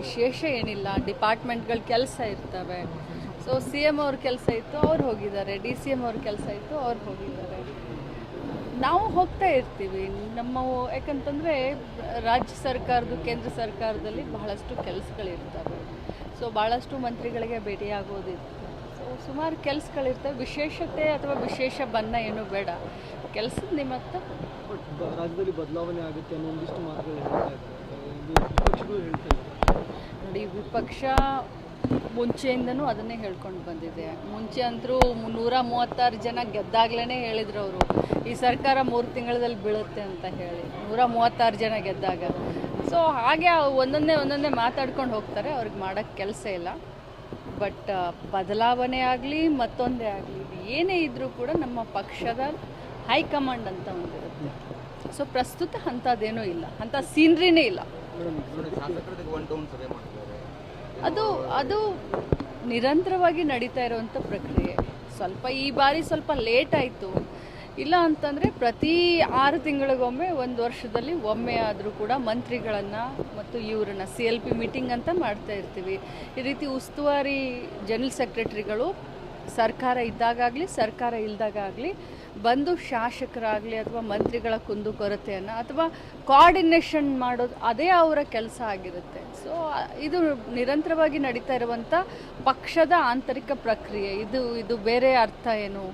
ವಿಶೇಷ ಏನಿಲ್ಲ. ಡಿಪಾರ್ಟ್ಮೆಂಟ್ಗಳ ಕೆಲಸ ಇರ್ತವೆ. ಸೊ ಸಿ ಎಂ ಅವ್ರ ಕೆಲಸ ಇತ್ತು, ಅವ್ರು ಹೋಗಿದ್ದಾರೆ. ಡಿ ಸಿ ಎಂ ಅವ್ರ ಕೆಲಸ ಇತ್ತು, ಅವ್ರು ಹೋಗಿದ್ದಾರೆ. ನಾವು ಹೋಗ್ತಾ ಇರ್ತೀವಿ. ನಮ್ಮ ಯಾಕಂತಂದರೆ ರಾಜ್ಯ ಸರ್ಕಾರದ ಕೇಂದ್ರ ಸರ್ಕಾರದಲ್ಲಿ ಬಹಳಷ್ಟು ಕೆಲಸಗಳಿರ್ತವೆ ಸೊ ಭಾಳಷ್ಟು ಮಂತ್ರಿಗಳಿಗೆ ಭೇಟಿಯಾಗೋದಿತ್ತು. ಸೊ ಸುಮಾರು ಕೆಲಸಗಳಿರ್ತವೆ. ವಿಶೇಷತೆ ಅಥವಾ ವಿಶೇಷ ಬಣ್ಣ ಏನೂ ಬೇಡ. ಕೆಲಸದ ನಿಮಿತ್ತ ರಾಜ್ಯದಲ್ಲಿ ಬದಲಾವಣೆ ಆಗುತ್ತೆ ಅನ್ನೋ ಒಂದಿಷ್ಟು ಮಾತುಗಳು ಹೇಳ್ತಾ ಇದ್ದಾರೆ ಇದು ವಿಪಕ್ಷಗಳು ಹೇಳ್ತಾ ಇದ್ದಾರೆ ನೋಡಿ ವಿಪಕ್ಷ ಮುಂಚೆಯಿಂದನೂ ಅದನ್ನೇ ಹೇಳ್ಕೊಂಡು ಬಂದಿದೆ. ಮುಂಚೆ ಅಂತರೂ ನೂರ ಮೂವತ್ತಾರು ಜನ ಗೆದ್ದಾಗ್ಲೇ ಹೇಳಿದ್ರು ಅವರು. ಈ ಸರ್ಕಾರ ಮೂರು ತಿಂಗಳಲ್ಲಿ ಬೀಳುತ್ತೆ ಅಂತ ಹೇಳಿ. ನೂರ ಮೂವತ್ತಾರು ಜನ ಗೆದ್ದಾಗ. ಸೊ ಹಾಗೆ ಒಂದೊಂದೇ ಒಂದೊಂದೇ ಮಾತಾಡ್ಕೊಂಡು ಹೋಗ್ತಾರೆ. ಅವ್ರಿಗೆ ಮಾಡೋಕ್ಕೆ ಕೆಲಸ ಇಲ್ಲ. ಬಟ್ ಬದಲಾವಣೆ ಆಗಲಿ, ಮತ್ತೊಂದೇ ಆಗಲಿ ಏನೇ ಇದ್ದರೂ ಕೂಡ ನಮ್ಮ ಪಕ್ಷದ ಹೈಕಮಾಂಡ್ ಅಂತ ಒಂದಿರುತ್ತೆ. ಸೊ ಪ್ರಸ್ತುತ ಅಂಥದ್ದೇನೂ ಇಲ್ಲ. ಅಂಥ ಸೀನ್ರಿನೇ ಇಲ್ಲ. ಅದು ಅದು ನಿರಂತರವಾಗಿ ನಡೀತಾ ಇರುವಂಥ ಪ್ರಕ್ರಿಯೆ. ಸ್ವಲ್ಪ ಈ ಬಾರಿ ಸ್ವಲ್ಪ ಲೇಟ್ ಆಯಿತು. ಇಲ್ಲ ಅಂತಂದರೆ ಪ್ರತಿ ಆರು ತಿಂಗಳಿಗೊಮ್ಮೆ ಒಂದು ವರ್ಷದಲ್ಲಿ ಒಮ್ಮೆ ಆದರೂ ಕೂಡ ಮಂತ್ರಿಗಳನ್ನು ಮತ್ತು ಇವರನ್ನ ಸಿ ಎಲ್ ಪಿ ಮೀಟಿಂಗ್ ಅಂತ ಮಾಡ್ತಾ ಇರ್ತೀವಿ. ಈ ರೀತಿ ಉಸ್ತುವಾರಿ ಜನರಲ್ ಸೆಕ್ರೆಟರಿಗಳು ಸರ್ಕಾರ ಇದ್ದಾಗಲಿ ಸರ್ಕಾರ ಇಲ್ಲದಾಗಲಿ ಬಂದು ಶಾಸಕರಾಗಲಿ ಅಥವಾ ಮಂತ್ರಿಗಳ ಕುಂದುಕೊರತೆಯನ್ನು ಅಥವಾ ಕೋಆರ್ಡಿನೇಷನ್ ಮಾಡೋದು ಅದೇ ಅವರ ಕೆಲಸ ಆಗಿರುತ್ತೆ. ಸೊ ಇದು ನಿರಂತರವಾಗಿ ನಡೀತಾ ಇರುವಂಥ ಪಕ್ಷದ ಆಂತರಿಕ ಪ್ರಕ್ರಿಯೆ. ಇದು ಇದು ಬೇರೆ ಅರ್ಥ ಏನು?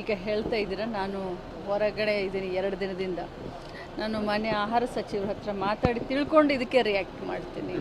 ಈಗ ಹೇಳ್ತಾ ಇದ್ದೀರ, ನಾನು ಹೊರಗಡೆ ಇದ್ದೀನಿ ಎರಡು ದಿನದಿಂದ. ನಾನು ಮನೆ ಆಹಾರ ಸಚಿವರ ಹತ್ರ ಮಾತಾಡಿ ತಿಳ್ಕೊಂಡು ಇದಕ್ಕೆ ರಿಯಾಕ್ಟ್ ಮಾಡ್ತೀನಿ.